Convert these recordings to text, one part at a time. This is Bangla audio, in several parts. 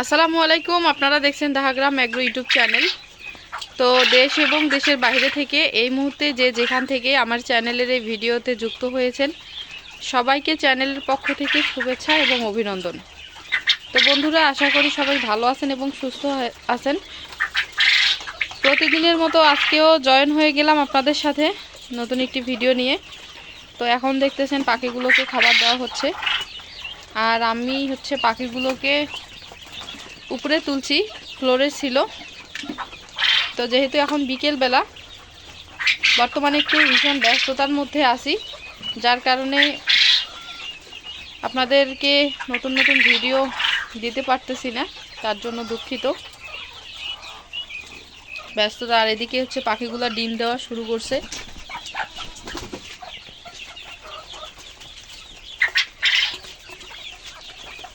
আসসালামু আলাইকুম, আপনারা দেখছেন দাহাগ্রাম অ্যাগ্রো ইউটিউব চ্যানেল। তো দেশ এবং দেশের বাইরে থেকে এই মুহূর্তে যে যেখান থেকে আমার চ্যানেলের এই ভিডিওতে যুক্ত হয়েছেন, সবাইকে চ্যানেলের পক্ষ থেকে শুভেচ্ছা এবং অভিনন্দন। তো বন্ধুরা, আশা করি সবাই ভালো আছেন এবং সুস্থ আছেন। প্রতিদিনের মতো আজকেও জয়েন হয়ে গেলাম আপনাদের সাথে নতুন একটি ভিডিও নিয়ে। তো এখন দেখতেছেন পাখিগুলোকে খাবার দেওয়া হচ্ছে। আর আমি হচ্ছে পাখিগুলোকে উপরে তুলছি, ফ্লোরে ছিল। তো যেহেতু এখন বিকেল বেলা বর্তমানে একটু ভীষণ ব্যস্ততার মধ্যে আসি যার কারণে আপনাদেরকে নতুন নতুন ভিডিও দিতে পারতেছি না, তার জন্য দুঃখিত। ব্যস্ততা, আর এদিকে হচ্ছে পাখিগুলো ডিম দেওয়া শুরু করছে।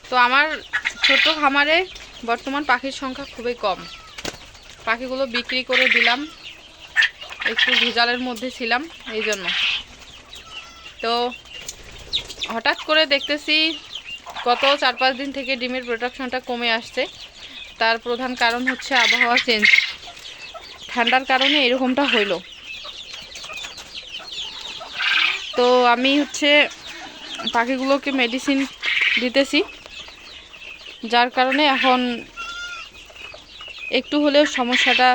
তো আমার ছোট্ট খামারে বর্তমান পাখির সংখ্যা খুবই কম। পাখিগুলো বিক্রি করে দিলাম। একটু ভেজালের মধ্যে ছিলাম, এই জন্য। তো হঠাৎ করে দেখতেছি গত চার পাঁচ দিন থেকে ডিমের প্রোডাকশনটা কমে আসছে। তার প্রধান কারণ হচ্ছে আবহাওয়া চেঞ্জ ঠান্ডার কারণে এরকমটা হইল। তো আমি হচ্ছে পাখিগুলোকে মেডিসিন দিতেছি। যার কারণে এখন একটু হলেও সমস্যাটা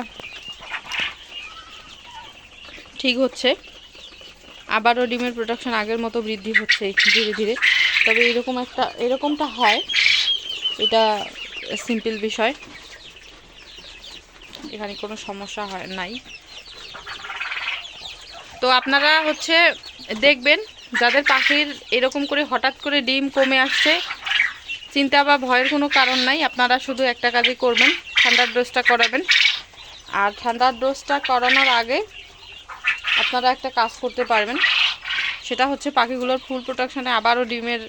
ঠিক হচ্ছে। আবারও ডিমের প্রোডাকশন আগের মতো বৃদ্ধি হচ্ছে ধীরে ধীরে। তবে এরকম একটা, এরকমটা হয়, এটা সিম্পল বিষয়। এখানে কোনো সমস্যা হয়, নাই। তো আপনারা হচ্ছে দেখবেন, যাদের পাখির এরকম করে হঠাৎ করে ডিম কমে আসছে চিন্তা বা ভয়ের কোনো কারণ নাই, আপনারা শুধু একটা কাজই করবেন, ঠান্ডার ডোজটা করাবেন। আর ঠান্ডার ডোজটা করানোর আগে আপনারা একটা কাজ করতে পারবেন, সেটা হচ্ছে পাখিগুলোর ফুল প্রোটেকশনে আবারও ডিমের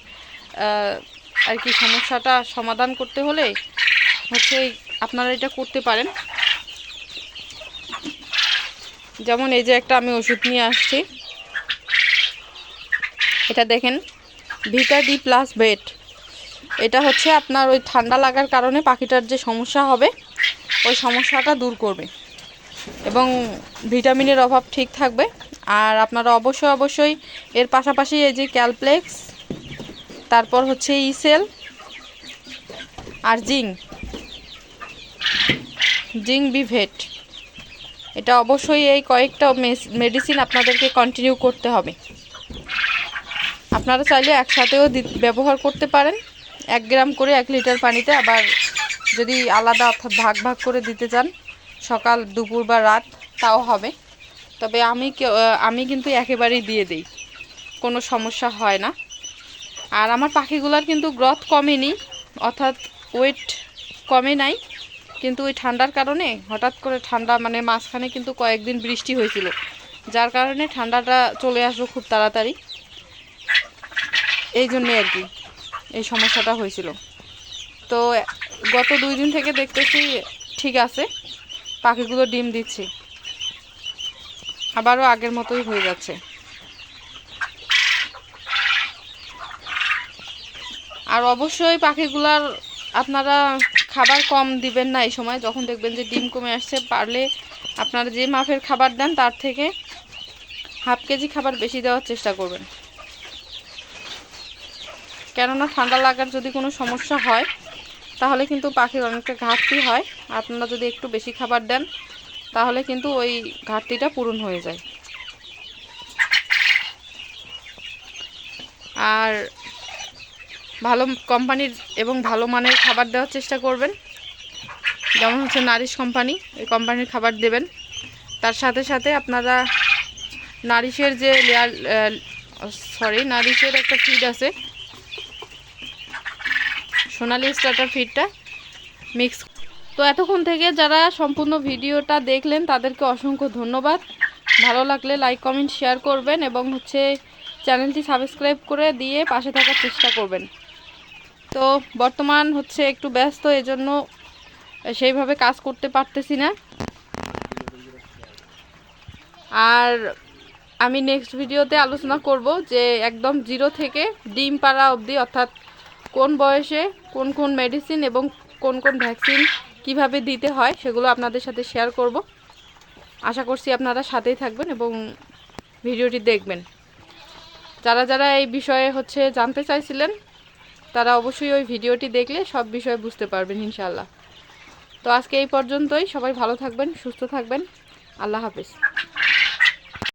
আর কি সমস্যাটা সমাধান করতে হলে হচ্ছে আপনারা এটা করতে পারেন। যেমন এই যে একটা আমি ওষুধ নিয়ে আসছি। এটা দেখেন ভিটা ডি প্লাস বেড এটা হচ্ছে আপনার ওই ঠান্ডা লাগার কারণে পাখিটার যে সমস্যা হবে, ওই সমস্যাটা দূর করবে। এবং ভিটামিনের অভাব ঠিক থাকবে। আর আপনারা অবশ্যই অবশ্যই এর পাশাপাশি এই যে ক্যালপ্লেক্স, তারপর হচ্ছে ইসেল আর জিং জিং বিভেট এটা অবশ্যই এই কয়েকটা মেডিসিন আপনাদেরকে কন্টিনিউ করতে হবে। আপনারা চাইলে একসাথেও ব্যবহার করতে পারেন। এক গ্রাম করে এক লিটার পানিতে আবার যদি আলাদা অর্থাৎ ভাগ ভাগ করে দিতে চান, সকাল, দুপুর বা রাত, তাও হবে। তবে আমি আমি কিন্তু একেবারেই দিয়ে দিই। কোনো সমস্যা হয় না। আর আমার পাখিগুলোর কিন্তু গ্রথ কমেনি, অর্থাৎ ওয়েট কমে নাই। কিন্তু ওই ঠান্ডার কারণে হঠাৎ করে ঠান্ডা মানে মাঝখানে কিন্তু কয়েকদিন বৃষ্টি হয়েছিল। যার কারণে ঠান্ডাটা চলে আসলো খুব তাড়াতাড়ি। এই জন্যে আর কি। এই সমস্যাটা হয়েছিল। তো গত দুই দিন থেকে দেখতেছি ঠিক আছে, পাখিগুলো ডিম দিচ্ছে। আবারও আগের মতোই হয়ে যাচ্ছে। আর অবশ্যই পাখিগুলার আপনারা খাবার কম দিবেন না এই সময়, যখন দেখবেন যে ডিম কমে আসছে, পারলে আপনারা যে মাপের খাবার দেন তার থেকে হাফ কেজি খাবার বেশি দেওয়ার চেষ্টা করবেন। কেননা ঠান্ডা লাগার যদি কোনো সমস্যা হয়, তাহলে কিন্তু পাখির অনেকটা ঘাটতি হয়। আপনারা যদি একটু বেশি খাবার দেন, তাহলে কিন্তু ওই ঘাটতিটা পূরণ হয়ে যায়। আর ভালো কোম্পানির এবং ভালো মানের খাবার দেওয়ার চেষ্টা করবেন। যেমন হচ্ছে নারিশ কোম্পানি, এই কোম্পানির খাবার দেবেন। তার সাথে সাথে আপনারা নারিশের যে লেয়ার সরি নারিশের একটা ফিড আছে সোনালি স্টার্টার ফিডটা মিক্স তো এতক্ষণ থেকে যারা সম্পূর্ণ ভিডিওটা দেখলেন, তাদেরকে অসংখ্য ধন্যবাদ। ভালো লাগলে লাইক কমেন্ট শেয়ার করবেন এবং হচ্ছে চ্যানেলটি সাবস্ক্রাইব করে দিয়ে পাশে থাকার চেষ্টা করবেন। তো বর্তমান হচ্ছে একটু ব্যস্ত, এজন্য সেইভাবে কাজ করতে পারতেছি না। আর আমি নেক্সট ভিডিওতে আলোচনা করব যে একদম জিরো থেকে ডিম পাড়া অবধি, অর্থাৎ কোন বয়সে কোন কোন মেডিসিন এবং কোন কোন ভ্যাকসিন কীভাবে দিতে হয় সেগুলো আপনাদের সাথে শেয়ার করব। আশা করছি আপনারা সাথেই থাকবেন এবং ভিডিওটি দেখবেন। যারা যারা এই বিষয়ে হচ্ছে জানতে চাইছিলেন, তারা অবশ্যই ওই ভিডিওটি দেখলে সব বিষয়ে বুঝতে পারবেন ইনশাল্লাহ তো আজকে এই পর্যন্তই। সবাই ভালো থাকবেন, সুস্থ থাকবেন। আল্লাহ হাফিজ।